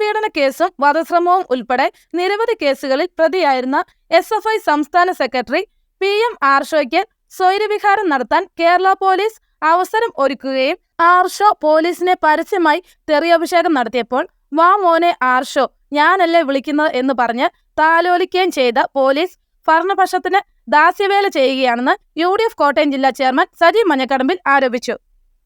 പീഡന കേസും വധശ്രമവും ഉൾപ്പെടെ നിരവധി കേസുകളിൽ പ്രതിയായിരുന്ന എസ് എഫ് ഐ സംസ്ഥാന സെക്രട്ടറി പി എം ആർഷോയ്ക്ക് സ്വൈരവിഹാരം നടത്താൻ കേരള പോലീസ് അവസരം ഒരുക്കുകയും ആർഷോ പോലീസിനെ പരസ്യമായി തെറിയഭിഷേകം നടത്തിയപ്പോൾ വാ മോനെ ആർഷോ ഞാനല്ലേ വിളിക്കുന്നത്? എന്ന് പറഞ്ഞ് താലോലിക്കുകയും ചെയ്ത പോലീസ് ഭരണപക്ഷത്തിന് ദാസ്യവേല ചെയ്യുകയാണെന്ന് യു കോട്ടയം ജില്ലാ ചെയർമാൻ സജീവ് മഞ്ഞക്കടമ്പിൽ ആരോപിച്ചു.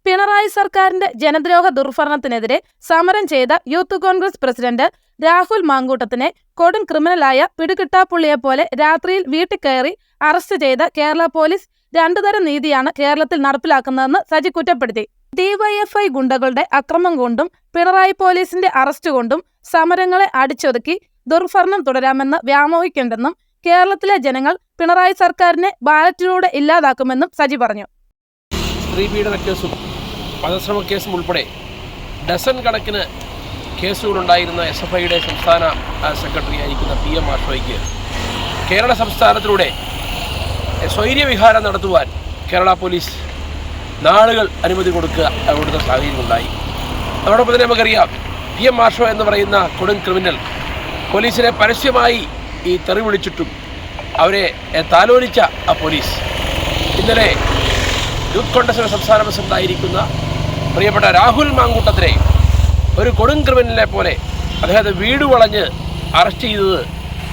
പിണറായി സർക്കാരിന്റെ ജനദ്രോഹ ദുർഭരണത്തിനെതിരെ സമരം ചെയ്ത യൂത്ത് കോൺഗ്രസ് പ്രസിഡന്റ് രാഹുൽ മാങ്കൂട്ടത്തിനെ കൊടും ക്രിമിനലായ പിടികിട്ടാപ്പുള്ളിയെ പോലെ രാത്രിയിൽ വീട്ടിൽ കയറി അറസ്റ്റ് ചെയ്ത കേരള പോലീസ് രണ്ടുതരം നീതിയാണ് കേരളത്തിൽ നടപ്പിലാക്കുന്നതെന്ന് സജി കുറ്റപ്പെടുത്തി. ഡിവൈഎഫ്ഐ ഗുണ്ടകളുടെ അക്രമം കൊണ്ടും പിണറായി പോലീസിന്റെ അറസ്റ്റ് കൊണ്ടും സമരങ്ങളെ അടിച്ചൊതുക്കി ദുർഭരണം തുടരാമെന്ന് വ്യാമോഹിക്കേണ്ടെന്നും കേരളത്തിലെ ജനങ്ങൾ പിണറായി സർക്കാരിനെ ബാലറ്റിലൂടെ ഇല്ലാതാക്കുമെന്നും സജി പറഞ്ഞു. സ്ത്രീ പീഡന കേസും വധശ്രമ കേസും ഉൾപ്പെടെ ഡസൻ കണക്കിന് കേസുകളുണ്ടായിരുന്ന എസ് എഫ് ഐയുടെ സംസ്ഥാന സെക്രട്ടറി ആയിരിക്കുന്ന പി എം ആഷോയ്ക്ക് കേരള സംസ്ഥാനത്തിലൂടെ സ്വൈര്യവിഹാരം നടത്തുവാൻ കേരള പോലീസ് നാളുകൾ അനുമതി കൊടുക്കുക കൊടുത്ത സാഹചര്യമുണ്ടായി. അതോടൊപ്പം തന്നെ നമുക്കറിയാം പി എം ആഷോ എന്ന് പറയുന്ന കൊടും ക്രിമിനൽ പോലീസിനെ പരസ്യമായി ഈ തെറി വിളിച്ചിട്ടും അവരെ താലോലിച്ച ആ പോലീസ്. ഇന്നലെ യൂത്ത് കോൺഗ്രസിന്റെ സംസ്ഥാന പ്രസിഡന്റായിരിക്കുന്ന പ്രിയപ്പെട്ട രാഹുൽ മാങ്കൂട്ടത്തിനെ ഒരു കൊടും ക്രിമിനലിനെ പോലെ അദ്ദേഹത്തെ വീട് വളഞ്ഞ് അറസ്റ്റ് ചെയ്തത്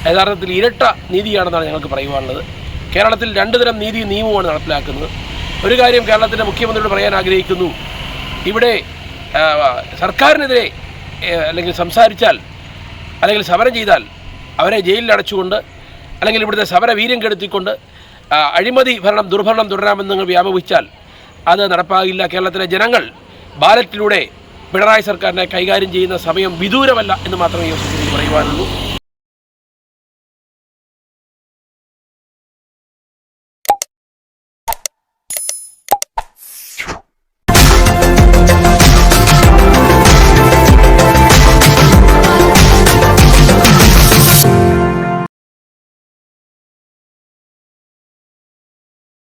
യഥാർത്ഥത്തിൽ ഇരട്ട നീതിയാണെന്നാണ് ഞങ്ങൾക്ക് പറയുവാനുള്ളത്. കേരളത്തിൽ രണ്ടു തരം നീതി നിയമമാണ് നടപ്പിലാക്കുന്നത്. ഒരു കാര്യം കേരളത്തിന്റെ മുഖ്യമന്ത്രിയോട് പറയാൻ ആഗ്രഹിക്കുന്നു. ഇവിടെ സർക്കാരിനെതിരെ അല്ലെങ്കിൽ സംസാരിച്ചാൽ അല്ലെങ്കിൽ സമരം ചെയ്താൽ അവരെ ജയിലിൽ അടച്ചുകൊണ്ട് അല്ലെങ്കിൽ ഇവിടുത്തെ സമര വീര്യം കെടുത്തിക്കൊണ്ട് അഴിമതി ഭരണം ദുർഭരണം തുടരാമെന്ന് നിങ്ങൾ വ്യാപിച്ചാൽ അത് നടപ്പാകില്ല. കേരളത്തിലെ ജനങ്ങൾ ബാലറ്റിലൂടെ പിണറായി സർക്കാരിനെ കൈകാര്യം ചെയ്യുന്ന സമയം വിദൂരമല്ല എന്ന് മാത്രമേ അവസരത്തിൽ പറയുവാനുള്ളൂ.